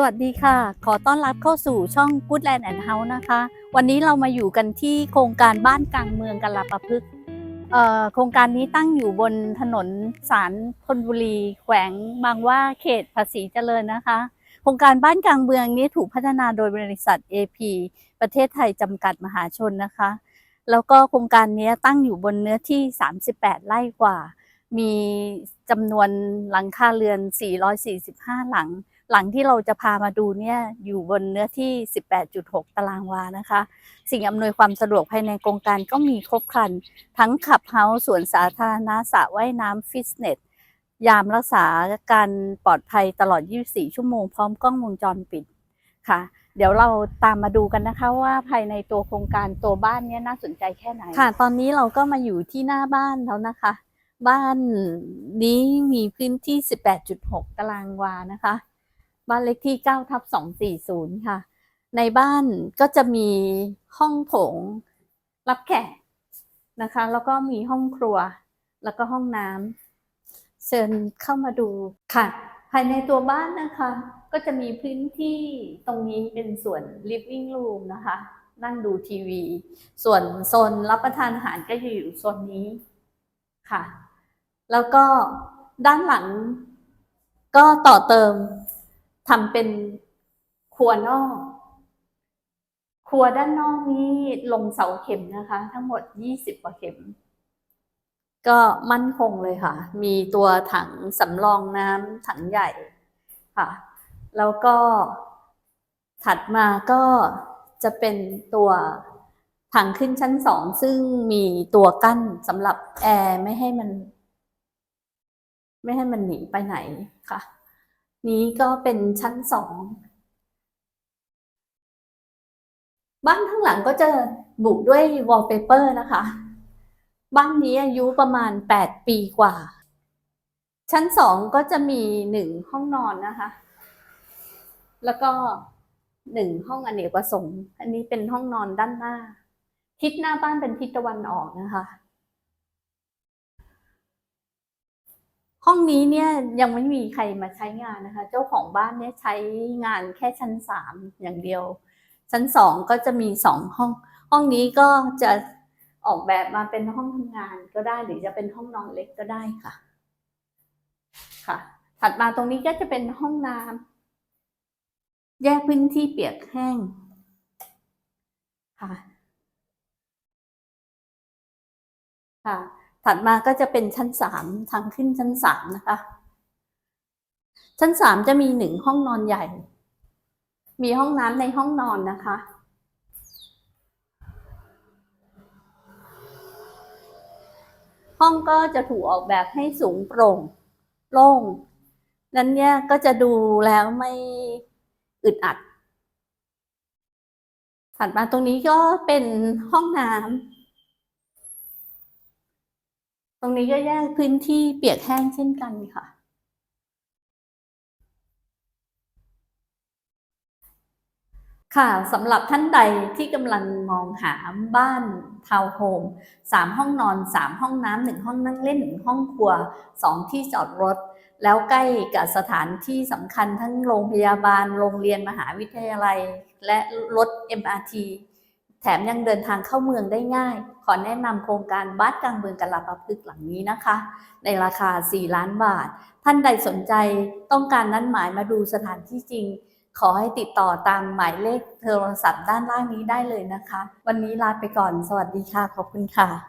สวัสดีค่ะ ขอต้อนรับเข้าสู่ช่อง Goodland and House นะคะ วันนี้เรามาอยู่กันที่โครงการบ้านกลางเมืองกาลประพฤกษ์เอ่อโครงการนี้ตั้งอยู่บนถนนสารธนบุรี แขวงบางว่าเขตภาษีเจริญนะคะ โครงการบ้านกลางเมืองนี้ถูกพัฒนาโดยบริษัท AP ประเทศไทยจำกัดมหาชนนะคะ แล้วก็โครงการนี้ตั้งอยู่บนเนื้อที่ 38 ไร่กว่า มีจำนวนหลังคาเรือน 445 หลัง หลังที่เราจะพามาดูเนี่ยอยู่บนเนื้อที่ 18.6 ตารางวานะคะ สิ่งอำนวยความสะดวกภายในโครงการก็มีครบครัน ทั้งขับเฮาส์สวนสาธารณะสระว่ายน้ำฟิตเนส ยามรักษาการปลอดภัยตลอด 24 ชั่วโมงพร้อมกล้องวงจรปิดค่ะเดี๋ยวเราตามมาดูกันนะคะว่าภายในตัวโครงการตัวบ้านเนี้ยน่าสนใจแค่ไหน ค่ะ ตอนนี้เราก็มาอยู่ที่หน้าบ้านแล้วนะคะ บ้านนี้มีพื้นที่ 18.6 ตารางวานะคะ บ้านเลขที่9ทับ240 ค่ะ ในบ้านก็จะมีห้องโถงรับแขกนะคะ แล้วก็มีห้องครัว แล้วก็ห้องน้ำเชิญเข้ามาดูค่ะ ภายในตัวบ้านนะคะ ก็จะมีพื้นที่ตรงนี้เป็นส่วน living room นะคะ นั่งดูทีวี ส่วนโซนรับประทานอาหารก็จะอยู่โซนนี้ค่ะ แล้วก็ด้านหลังก็ต่อเติม ทำเป็นครัวนอก ครัวด้านนอกนี้ลงเสาเข็มนะคะ ทั้งหมด20กว่าเข็ม ก็มั่นคงเลยค่ะ มีตัวถังสำรองน้ำถังใหญ่ค่ะ แล้วก็ถัดมาก็จะเป็นตัวถังขึ้นชั้นสองซึ่งมีตัวกั้นสำหรับแอร์ไม่ให้มัน ไม่ให้มันหนีไปไหนค่ะ นี้ก็เป็นชั้นสองบ้านข้างหลังก็จะบุด้วยวอลเปเปอร์นะคะ บ้านนี้อายุประมาณแปดปีกว่า ชั้นสองก็จะมีหนึ่งห้องนอนนะคะ แล้วก็หนึ่งห้องอเนกประสงค์ อันนี้เป็นห้องนอนด้านหน้า ทิศหน้าบ้านเป็นทิศตะวันออกนะคะ ห้องนี้เนี่ยยังไม่มีใครมาใช้งานนะคะ เจ้าของบ้านเนี่ยใช้งานแค่ชั้นสามอย่างเดียว ชั้นสองก็จะมีสองห้อง ห้องนี้ก็จะออกแบบมาเป็นห้องทำงานก็ได้หรือจะเป็นห้องนอนเล็กก็ได้ค่ะ ค่ะ ถัดมาตรงนี้ก็จะเป็นห้องน้ำแยกพื้นที่เปียกแห้งค่ะ ค่ะ ถัดมาก็จะเป็นชั้นสามทางขึ้นชั้นสามนะคะ ชั้นสามจะมีหนึ่งห้องนอนใหญ่ มีห้องน้ำในห้องนอนนะคะ ห้องก็จะถูกออกแบบให้สูงโปร่งโล่งนั้นเนี่ยก็จะดูแล้วไม่อึดอัด ถัดมาตรงนี้ก็เป็นห้องน้ำ ตรงนี้ก็แยกพื้นที่เปียกแห้งเช่นกันค่ะ ค่ะสำหรับท่านใดที่กำลังมองหาบ้านทาวน์โฮมสามห้องนอนสามห้องน้ำหนึ่งห้องนั่งเล่นหนึ่งห้องครัวสองที่จอดรถ แล้วใกล้กับสถานที่สำคัญทั้งโรงพยาบาล โรงเรียนมหาวิทยาลัย และรถ MRT แถมยังเดินทางเข้าเมืองได้ง่าย ขอแนะนำโครงการบ้านกลางเมืองกะลาปะพฤกหลังนี้นะคะ ในราคา 4 ล้านบาท ท่านใดสนใจต้องการนัดหมายมาดูสถานที่จริง ขอให้ติดต่อตามหมายเลขโทรศัพท์ด้านล่างนี้ได้เลยนะคะ วันนี้ลาไปก่อน สวัสดีค่ะ ขอบคุณค่ะ